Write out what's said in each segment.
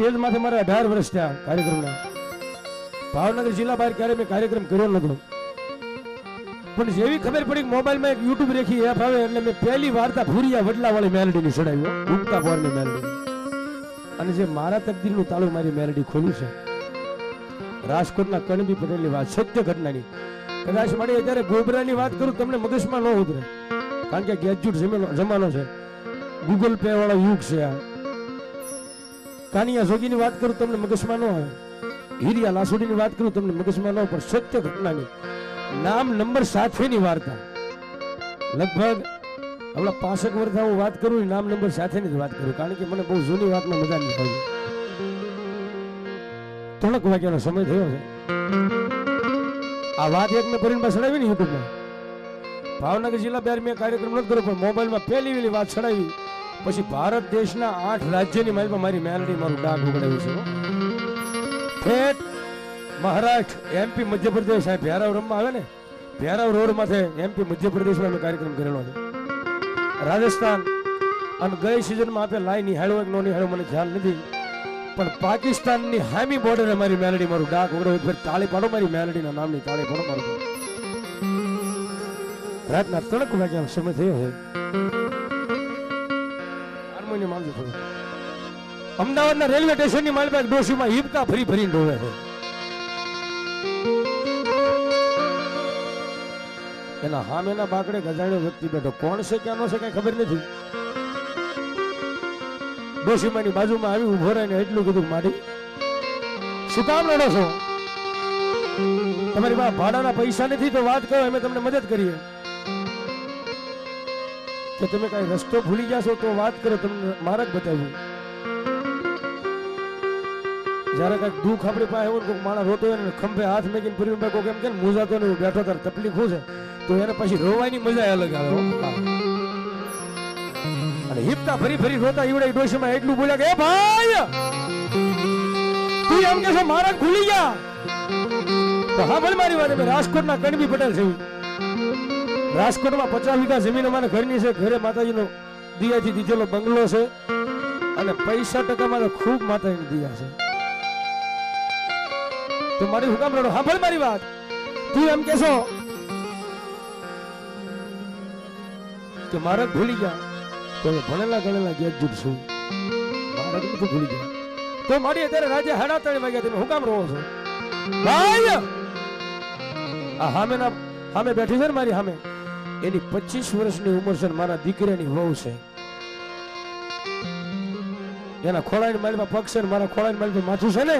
Stage માથે મારે અઢાર વર્ષ થયા કાર્યક્રમના. ભાવનગર જિલ્લા બહાર ક્યારે મેં કાર્યક્રમ કર્યો નતો પણ જેવી ખબર પડી મોબાઈલમાં એક યુટ્યુબ રેખી એપ આવે એટલે મેં પહેલી વાર્તા ભૂરિયા વડલાવાળી મેલેડીની ચડાવ્યો ઉગતા પોરની મેલેડી. અને જે મારા તકદીરનું તાળું મારી મેલેડી ખોલ્યું છે. રાજકોટના કણબી પટેલની વાત, સત્ય ઘટનાની. કદાચ મારી અત્યારે ગોબરાની વાત કરું તમને મગજમાં ન ઉતરે. કારણ કે ગેજ્યુટ જમાનો છે. ગૂગલ પે વાળો યુગ છે આ. કાનિયા જોગીની વાત કરું, તમને મગજમાં ન આવે. હીરિયા લાસુડીની વાત કરું, તમને મગજમાં ન પણ સત્ય ઘટનાની. નામ નંબર સાથેની વાર્તા. લગભગ હમણાં પાસઠ વર્ષ હું વાત કરું નામ નંબર સાથેની જ વાત કરું, કારણ કે મને બહુ જૂની વાતમાં મજા નહીં પડી ત્રણક વાગ્યાનો સમય થયો છે. આ વાત એક મેં પરિણમાં ચડાવી ને યુટ્યુબમાં. ભાવનગર જિલ્લા બહાર મેં કાર્યક્રમ નથી કર્યો, પણ મોબાઈલમાં પહેલી વેલી વાત ચડાવી પછી ભારત દેશના આઠ રાજ્યની માઇલમાં મારી મેલડી મારું ડાક ઉગડાવ્યું છે. ઠેઠ મહારાષ્ટ્ર એમપી મધ્યપ્રદેશ, આ ભેરાવ રમવા આવે ને, ભેરાવ રોડ માથે એમપી મધ્યપ્રદેશમાં અમે કાર્યક્રમ કરેલો છે. રાજસ્થાન, અને ગઈ સિઝનમાં આપે લાઈ નિહાળ્યો કે નો નિહાળ્યો મને ખ્યાલ નથી, પણ પાકિસ્તાનની હામી બોર્ડરે મારી મેલડી મારું ડાક ઉગડાવ્યું ફેર તાળી પાડો મારી મેલડીના નામની તાળી પાડો મારું. રાતના ત્રણ વાગ્યાનો સમય થયો છે. હાર્મોનિયમ આવજો થોડું અમદાવાદના રેલવે સ્ટેશનની પાસે ડોશીમાં હિપકા ફરી ફરીને ડોવે છે. એના હામેના બાકડે ગજાણ્યો વ્યક્તિ બેઠો. કોણ છે, ક્યાંનો છે, કઈ ખબર નથી. ડોશીમાની બાજુમાં આવી ઊભો રહીને એટલું કીધું મારી, શું કામ રડો છો? તમારી પાસે ભાડાના પૈસા નથી, તો વાત કરો, અમે તમને મદદ કરીએ. કે તમે કઈ રસ્તો ભૂલી જશો તો વાત કરો, તમને માર્ગ બતાવ્યું જ્યારે કંઈક દુઃખ આપણી પાસે હોય માણસ રોતો હોય ને ખંભે હાથ મેકીને પૂરી કોઈક કે ને મૂંઝાતો ને બેઠો તાર, તકલીફ શું છે? તો એને પછી રોવાની મજા અલગ આવે. અને હિપતા ફરી ફરી રોતા ઈવડે ડોશીમાં એટલું બોલ્યા કે, એ ભાઈ, તું એમ કે મારા ખુલી ગયા. હા ભલે મારી વાત રાજકોટના કણબી પટેલ છે રાજકોટમાં પચાસ વીઘા જમીન અમારા ઘરની છે. ઘરે માતાજીનો દિયાથી દીધેલો બંગલો છે. અને પૈસા ટકા મારે ખૂબ માતાજીની દિયા છે. તો મારી હુકામ રડો? ભલે મારી વાત. તું એમ કેશો કે મારે ભૂલી ગયા. તો ભણેલા ગણેલા ગેટ છું. મારે તો ભૂલી ગયા. તો મારી અત્યારે રાજે સાડા ત્રણ વાગ્યા તમે હુકામ રહો છો? ભાઈ! આ સામે બેઠી છે ને મારી સામે એની પચીસ વર્ષની ઉંમર છે મારા દીકરાની વહુ છે. એના ખોળાની મારીમાં પગ છે મારા ખોળાની મારીમાં માથું છે ને,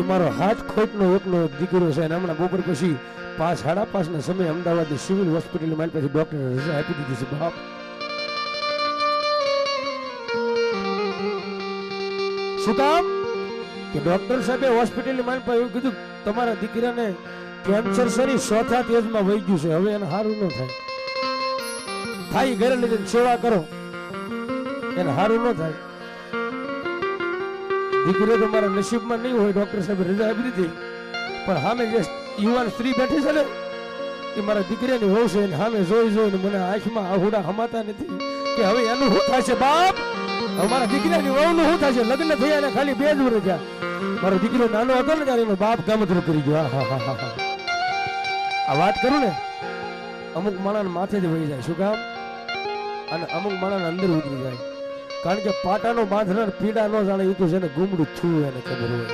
એ મારો હાથ ખોટનો, એકનો એક દીકરો છે. અને હમણાં બપોર પછી પાંચ, સાડા પાંચના સમયે અમદાવાદની સિવિલ હોસ્પિટલ મારી પાસે ડોક્ટરે રજા આપી દીધી છે. બાપ. શું કામ? કે ડોક્ટર સાહેબે હોસ્પિટલની મારી પાસે એવું કીધું તમારા દીકરાને કેન્સર શરી ચોથા તેજમાં વહી ગયું છે. હવે એને સારું ન થાય. થાય ઘરે લઈને સેવા કરો. એને સારું ન થાય. દીકરીઓ તો મારા નસીબમાં નહીં હોય, ડોક્ટર સાહેબ, રજા આપી દીધી. પણ સામે જે યુવાન સ્ત્રી બેઠી છે ને, એ મારા દીકરીની વહુ છે. સામે જોઈ જોઈને મને આંખમાં આહુડા હમાતા નથી કે હવે એનું શું થશે બાપ? હવે મારા દીકરાની વહુનું શું થશે? લગ્ન થયા ને ખાલી બે જ વર્ષ મારો દીકરો નાનો હતો ને ત્યારે એનો બાપ કામતરું કરી ગયો. હા હા હા હા. આ વાત કરું ને, અમુક માણસ માથે જ વહી જાય, શું કામ? અને અમુક માણસ અંદર ઉતરી જાય. કારણ કે પાટાનો બાંધનાર પીડા ન જાણે એ તો જેને ગુમડું થયું એને ખબર હોય.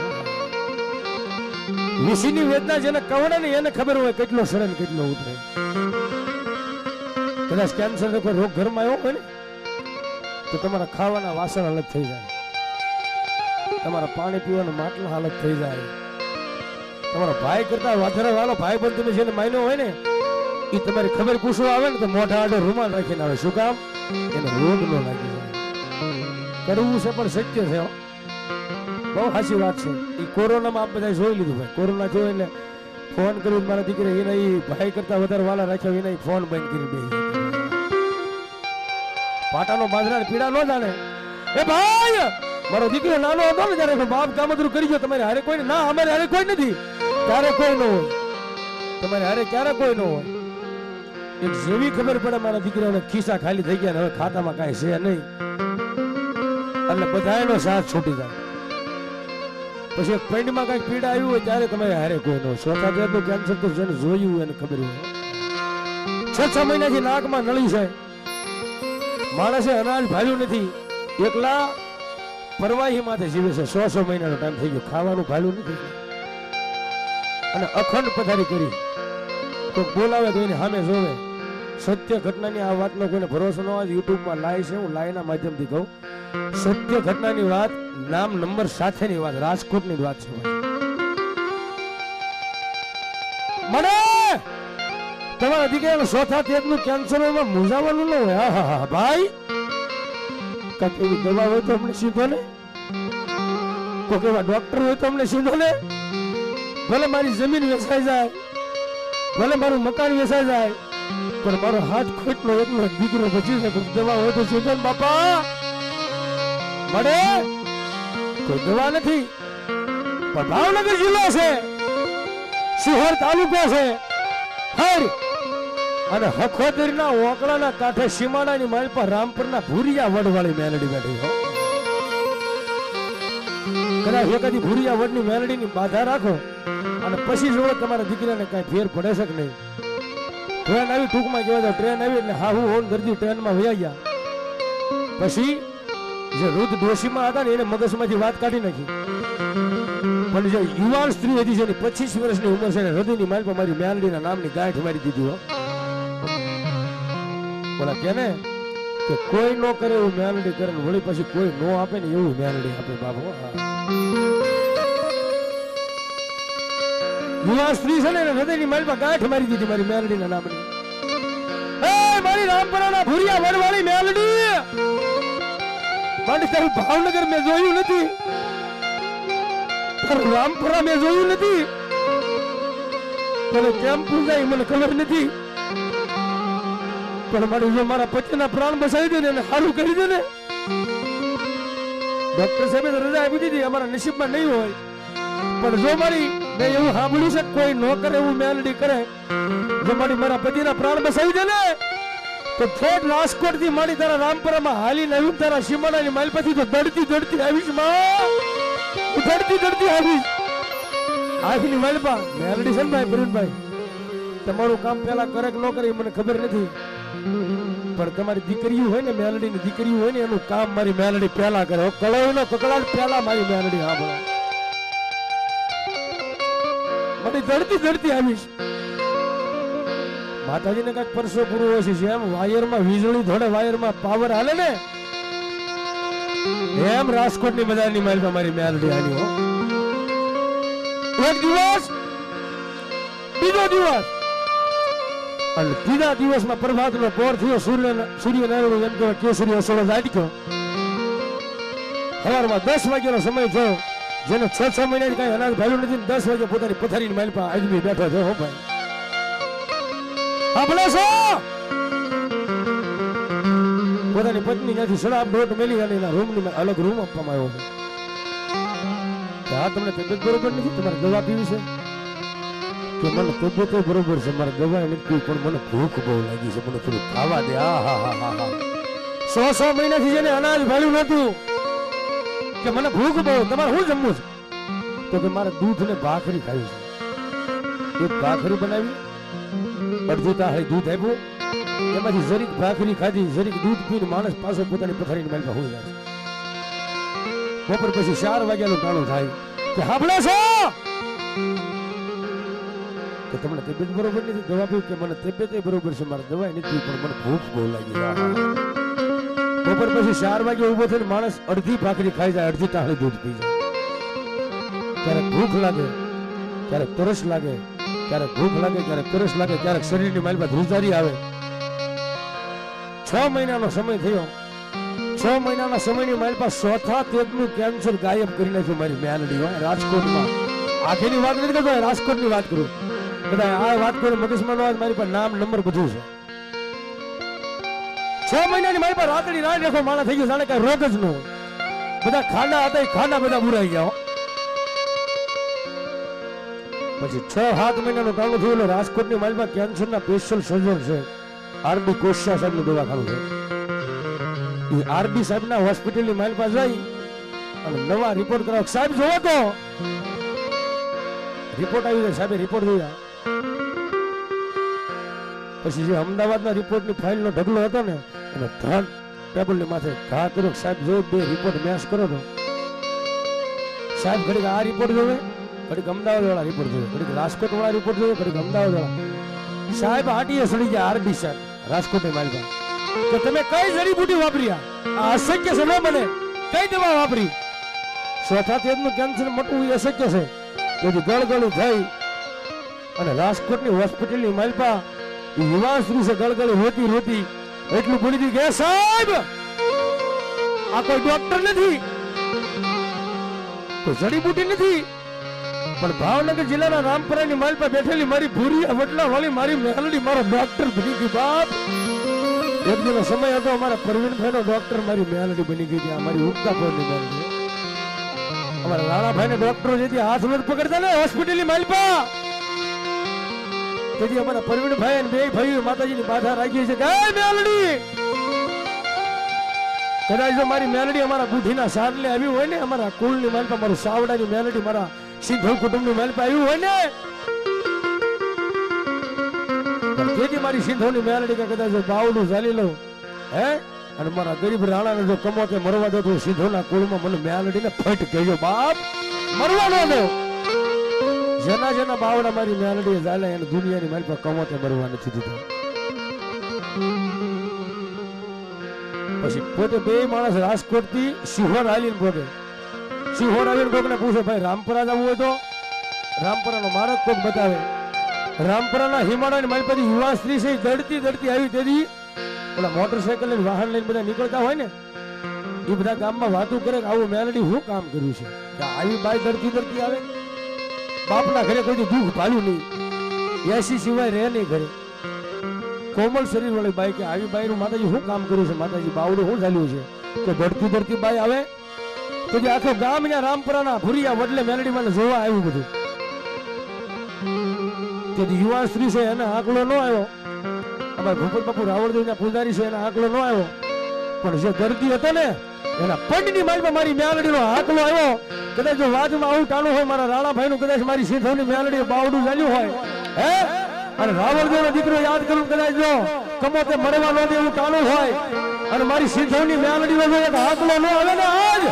વિશીની વેદના જેને કવડે ને એને ખબર હોય કેટલો સડે કેટલો ઉતરે. કદાચ કેન્સર નો કોઈ રોગ ઘરમાં આવ્યો હોય ને, તો તમારા ખાવાના વાસણ અલગ થઈ જાય. તમારા પાણી પીવાના માટલા અલગ થઈ જાય. તમારા ભાઈ કરતા વધારે વાલો ભાઈ પણ તમે જેને માન્યો હોય ને એ તમારી ખબર પૂછવા આવે ને તો મોઢા આડે રૂમાલ રાખીને આવે. શું કામ? એને રોગ ન લાગી જાય કરવું છે પણ શક્ય છે બહુ સાચી વાત છે. એ કોરોનામાં આપ બધા જોઈ લીધું ભાઈ. કોરોના થયો એટલે ફોન કર્યો મારા દીકરા, એને એ ભાઈ કરતા વધારે વાલા રાખ્યા એને ફોન બંધ કરી દે પાટાનો બાજરા પીડા ન જાણે. એ ભાઈ! મારો દીકરો નાનો હતો ને જયારે બાપ કામદરું કરી ગયો. તમારે હારે કોઈ ના, અમારે હારે કોઈ નથી. ત્યારે કોઈ ન હોય. તમારે હારે ક્યારે કોઈ ન હોય. એક જેવી ખબર પડે મારા દીકરાને ખિસ્સા ખાલી થઈ ગયા હવે ખાતામાં કાંઈ છે નહીં. એટલે બધાયનો સાથ છૂટી જાય. પછી એક પેન્ડમાં કંઈક પીડા આવ્યું હોય ત્યારે તમે હારે કોઈ નો ચોથા દેહનું કેન્સર તો જેને જોયું એને ખબર હોય. છ છ મહિનાથી નાકમાં નળી છે. માણસે અનાજ ભાલ્યું નથી. એકલા પરવાહી માથે જીવે છે. સો સો મહિનાનો ટાઈમ થઈ ગયો. ખાવાનું ભાલ્યું નથી. અને અખંડ પથારી કરી. કોઈ બોલાવે તો એની સામે જોવે. સત્ય ઘટનાની આ વાતનો કોઈને ભરોસો ન હોય યુટ્યુબમાં લાય છે. હું લાયના માધ્યમથી કહું. સત્ય ઘટનાની વાત નામ નંબર સાથેની વાત, રાજકોટની વાત છે મને તમારા દીકરા ચોથા તેજનું કેન્સર એમાં મૂંઝાવાનું ન હોય. હા હા ભાઈ. કાંઈક એવી દવા હોય તો અમને સીધો ને. કોઈક એવા ડોક્ટર હોય તો અમને સીધો ને. ભલે મારી જમીન વેચાઈ જાય, ભલે મારું મકાન વેચાઈ જાય, પણ મારો હાથ ખોટલો એકલો એક દીકરો બચી છે દવા હોય તો જોજો બાપા. મળે? કોઈ દવા નથી. પણ ભાવનગર જિલ્લો છે, શિહોર તાલુકો છે, હર. અને હખોદરીના ઓકળાના કાંઠે સીમાડાની માલ પર રામપુરના ભૂરિયા વડવાળી મેલડી બેઠી હો કદાચ એકાદી ભૂરિયા વડની મેલડીની બાધા રાખો અને પછી જોડો તમારા દીકરાને કાંઈ ફેર પડે છે નહીં? ટ્રેન આવી ટૂંકમાં કહેવાય તો ટ્રેન આવી એટલે હા હું હોન દર્દી ટ્રેનમાં વયા ગયા. પછી જે વૃદ્ધ ડોશીમાં હતા ને એને મગજમાંથી વાત કાઢી નાખી. પણ જે યુવાન સ્ત્રી હતી જેની પચીસ વર્ષની ઉંમર છે એને હૃદયની માલ પર મારી મેલડીના નામની ગાંઠ મારી દીધી હો. બોલા કે ને કે કોઈ નો કરે એવું મેલડી કરે વળી પછી કોઈ નો આપે ને એવું મેલડી આપે બાપુ યુવા સ્ત્રી છે ને હૃદયની માલ પર ગાંઠ મારી દીધી મારી મેલડીના નામની. એ મારી રામપરાના ભૂરિયા વડવાળી મેલડી! માટે તારું ભાવનગર મેં જોયું નથી. રામપુરા મેં જોયું નથી. તને કેમ પૂજાય મને ખબર નથી. પણ મારું જો મારા પતિના પ્રાણ બસાવી દે ને એને સારું કરી દે ને. ડોક્ટર સાહેબે રજા આપી દીધી, અમારા નસીબમાં નહીં હોય. પણ જો મારી મેં એવું સાંભળ્યું છે કોઈ ન કરે એવું મેલડી કરે, જો મારી મારા પતિના પ્રાણ બસાવી દે ને, તો ઠેઠ રાજકોટથી મારી તારા રામપુરામાં હાલીને નવી તારા સીમાડાની માલ પછી તો દડતી દડતી આવીશ, માં. દડતી દડતી આવીશ. આવીની માલપા, મેલડી છે ને ભાઈ, પ્રવીણભાઈ. તમારું કામ પેલા કરે કે ન કરે મને ખબર નથી. પણ તમારી દીકરીઓ હોય ને મેલડીની દીકરીઓ હોય ને એનું કામ મારી મેલડી પહેલા કરે. કળાવ નો કકડાટ પહેલા મારી મેલડી સાંભળે. મને જડતી જડતી આવીશ. માતાજીને કંઈક પરસો પૂરો હોય છે, જેમ વાયરમાં વીજળી ધોડે વાયરમાં પાવર હાલે ને, એમ રાજકોટની બજારની મારી મારી મેલડી આવી હો. એક દિવસ, બીજો દિવસ અને ત્રીજા દિવસમાં પ્રભાતનો પોર થયો સૂર્ય સૂર્યનારાયણ એમ કહેવાય, કેસરી અસળો જાટક્યો સવારમાં દસ વાગ્યાનો સમય થયો, જેને છ છ મહિનાથી કઈ અનાજ ભાવ્યું નથી દસ વાગે પોતાની પથારીની માલ પર આદમી બેઠો છે, હો ભાઈ. આપણે છો! પોતાની પત્ની ત્યાંથી શરાબ ડોટ મેલી અને એના રૂમની અલગ રૂમ આપવામાં આવ્યો છે. હા તમને તબિયત બરોબર નથી? તમારે દવા પીવી છે? કે મને તબિયત બરોબર છે મારે દવા નથી, પણ મને ભૂખ બહુ લાગી છે, મને થોડું ખાવા દે. આ, હા હા હા હા. સો સો મહિનાથી જેને અનાજ ભાડ્યું નતું કે મને ભૂખ બહુ, તમારે શું જમવું છે? તો કે મારે દૂધ ને ભાખરી ખાવી છે. એક ભાખરી બનાવી, અડધી તાહળી દૂધ આપ્યું, એમાંથી જરીક ભાખરી ખાધી, જરીક દૂધ પીને માણસ પાસે પોતાની પથારીની માલ પર હોઈ જાય છે. બપોર પછી ચાર વાગ્યાનું ટાણું થાય. કે હાંભળો છો? કે તમને તબિયત બરોબર નથી? દવા પીવું કે મને તબિયત બરોબર છે, મારે દવા નથી, પણ મને ભૂખ બહુ લાગી. બપોર પછી ચાર વાગે ઊભો થઈને માણસ અડધી ભાખરી ખાઈ જાય, અડધી ટાળી દૂધ પી જાય. ક્યારેક ભૂખ લાગે, ક્યારેક તરસ લાગે, ક્યારેક ભૂખ લાગે, ક્યારેક તરસ લાગે, ક્યારેક શરીરની માલમાં ધ્રુજારી આવે. છ મહિનાનો સમય થયો. છ મહિનાના સમયની મારી પાસે ચોથા તેજનું કેન્સર ગાયબ કરી નાખ્યું મારી મેલડી હોય રાજકોટમાં. આખીની વાત નથી કરતો, રાજકોટની વાત કરું. બધા, આ વાત કરું મગજમાં આવે મારી પર નામ, નંબર બધું છે. છ મહિનાની મારી પર રાતડી રાત રાખો માણા થઈ ગયો, જાણે કઈ રોગ જ ન બધા ખાના હતા, એ ખાના બધા બુરાઈ ગયા પછી છ, સાત મહિનાનું કામ થયું, એટલે રાજકોટની માલમાં કેન્સરના સ્પેશિયલ સર્જન છે. આરડી કોશિયા સાહેબનું દવાખાનું છે. એ આરડી સાહેબના હોસ્પિટલની માલ પાસે જઈ અને નવા રિપોર્ટ કરાવ. સાહેબ, જોવો તો. રિપોર્ટ આવી જાય, સાહેબ રિપોર્ટ જોયા. પછી જે અમદાવાદના રિપોર્ટની ફાઇલનો ઢગલો હતો ને, એનો ધન ટેબલની માથે ઘા કર્યો સાહેબ જો બે રિપોર્ટ મેચ કરો તો. સાહેબ, ઘડીક આ રિપોર્ટ જોવે, ઘડીક અમદાવાદ વાળા રિપોર્ટ જોવે, ઘડીક રાજકોટ વાળા રિપોર્ટ જોવે, ઘડીક અમદાવાદ વાળા સાહેબ, આટીએ સડી ગયા આરડી સાહેબ, રાજકોટની માલિકા. તો તમે કઈ જડીબુટી વાપર્યા? આ અશક્ય છે, ના મને કઈ દવા વાપરી? ચોથા તેજનું કેન્સર મટવું એ અશક્ય છે. તેથી ગળગળું થઈ અને રાજકોટની હોસ્પિટલની માલપા સ્ત્રી છે ગળગળી રોતી એટલું બોલી દીધું કે સાહેબ, આ કોઈ ડોક્ટર નથી, કોઈ જડીબુટી નથી. પણ ભાવનગર જિલ્લાના રામપરાની માલપા બેઠેલી મારી ભૂરી વટલા વાળી મારી મેલડી મારો ડોક્ટર બની ગઈ બાપ. એક દિવસ સમય હતો, અમારા પ્રવીણભાઈ નો ડોક્ટર મારી મેલડી બની ગઈ હતી, આ મારી ઉગતા ની મેલડી અમારા રાણાભાઈ ને ડોક્ટરો જેથી હાથ નથી પકડતા ને હોસ્પિટલની માલપા તેથી અમારા પ્રવીણભાઈ અને બે ભાઈઓ માતાજીની બાધા રાખી છે. ગાય મેલડી! કદાચ જો મારી મેલડી અમારા બુઢીના સારલે આવી હોય ને, અમારા કુળની માલપા, મારું સાવડાની મેલડી, મારા સિંધુ કુટુંબની માલપા આવ્યું હોય ને તેથી મારી સિંધોની મેલડી કે કદાચ બાવડું ચાલી લઉં, હે? અને મારા ગરીબ રાણાને જો કમો કે મરવા દો તો સિંધોના કુળમાં મને મેલડીને ફટ કહેજો, બાપ, મરવા ન દો. જેના જેના બાવડા મારી મેલડી ચાલે એને દુનિયાની મારી પાસે કમોતે મરવા નથી દીધા. પછી પોતે બે માણસ રાજકોટથી સિહોર આવીને પોતે સિહોર આવીને કોકને પૂછે, ભાઈ, રામપરા જવું હોય તો? રામપરાનો માર્ગ કોક બતાવે. રામપરાના હિમાળાની મારી પછી યુવા સ્ત્રી છે દડતી દડતી આવી તેથી ઓલા મોટરસાયકલ લઈને વાહન લઈને બધા નીકળતા હોય ને, એ બધા ગામમાં વાતો કરે કે આવું મેલડી હું કામ કર્યું છે? આવી બાય દડતી દડતી આવે? બાપના ઘરે કોઈ દુઃખ પાડ્યું નહીં. એસી સિવાય રહે નહીં ઘરે. કોમલ શરીર વાળી બાઈ કે આવી બાઈનું માતાજી શું કામ કર્યું છે? માતાજી, બાવડું શું ચાલ્યું છે? કે દડતી દડતી બાઈ આવે? તો જે આખો ગામ ને રામપુરાના ભુરિયા વડલે મેલડી મને જોવા આવ્યું બધું. કે યુવાન સ્ત્રી છે, એને આંકડો ન આવ્યો. અમારા ભૂપત બાપુ રાવળદેવના પૂજારી છે, એને આંકડો ન આવ્યો. પણ જે દર્દી હતો ને એના પંડની માલમાં મારી મ્યાલડીનો હાકલો આવ્યો. કદાચ જો વાજમાં આવું ટાણું હોય, મારા રાણાભાઈનું કદાચ મારી સિંધવની મ્યાલડી બાવડું ચાલ્યું હોય. હે? અને રાવળદેવનો દીકરો યાદ કરું, કદાચ જો કમોતે મરવા ન એવું ટાણું હોય, અને મારી સિંધવની મેલડીનો જો એક હાકલો ન આવે ને આજ?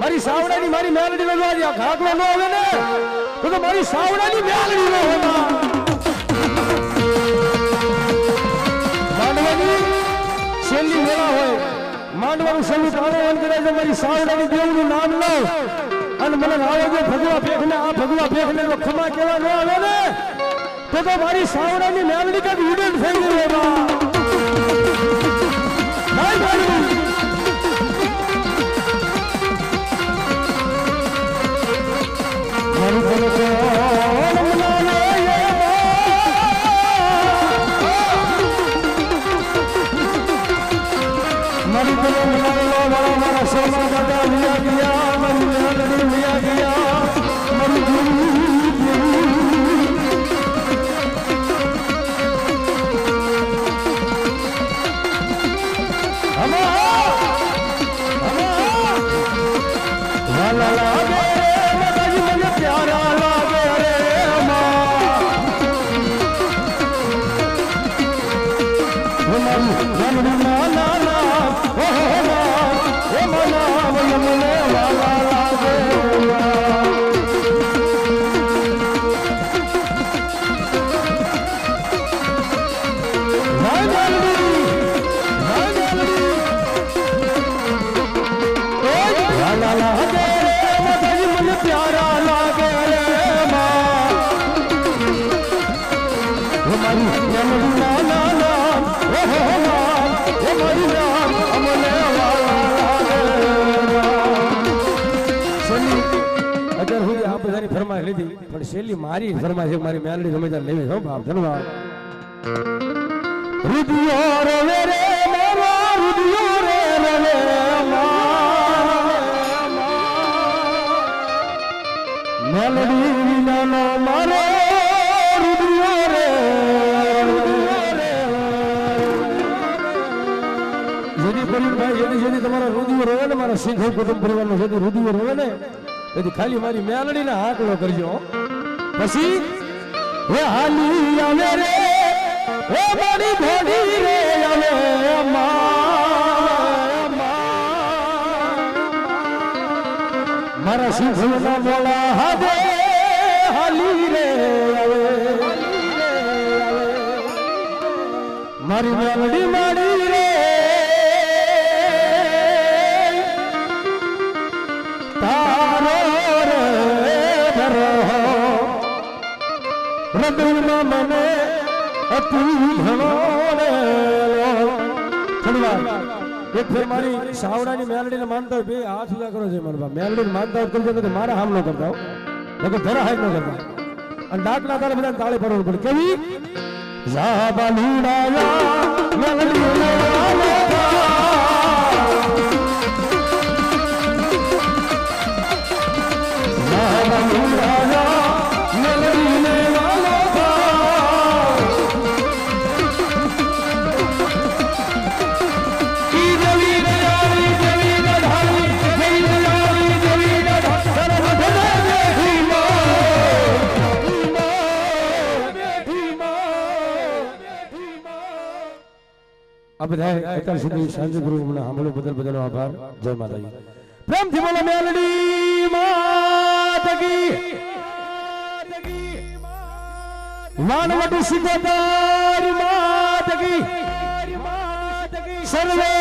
મારી સાવડાની મારી મ્યાલડી જો આજ આંકડો ન આવે ને? તો મારી સાવડાની મેલડી ન હોય છેલ્લી વેળા હોય? માંડવાનું છેલ્લું ટાણું હોય ને કદાચ મારી સાવડાની દેવનું નામ લો અને મને આવે છે ભગવા ભેખને આ ભગવા ભેખને જો ખમા કેવા ન આવે ને? તો તો મારી સાવડાની મેલડી કાંઈક વિડન થઈ ગઈ એમાં. ભાઈ પણ શેલી મારી ફરમાઈશ છે, મારી મેલડી સમજદાર લેવી હો બાપ ધનવા રુદિયો રવે રે મારો રુદિયો રે રવે મેલડી વિનાનો મારો તમારા રુદિયો રવે ને, મારા સિંહ કુટુંબ પરિવારનો જેથી રુદિયો રહે ને તેથી ખાલી મારી મેલડીને હાકલો કરજો. પછી? હે હાલી આવે રે હે મારી ઘોડી રે, આવે મારા શિવના બોલા હવે હાલી રે, આવે. મારી મેલડી માડી હૃદયમાં મને અતિ ઘણો થોડીવાર એક ફેર મારી સાવડાની મેલડીને માનતા હોય, બે હાથ ઉજા કરો છે મારા બાપ. મેલડીને માનતા હોય કરજો તો મારા હામ ન કરતા હો. લોકો ધરા હાથ ન કરતા. અને ડાકના તારે બધા તાળે પડવું પડે. કેવી? ઝાબાલુડાયા મેલડીને આવા. ઝાબાલુડાયા આ બધા અત્યાર સુધી સાંજે ગુરુ અમને સાંભળ્યું. બદલ બદલ આભાર. જય માતાજી. પ્રેમથી બોલો મેલડી માત કી વાણવટી સિકોતર માત સર્વે સર્વે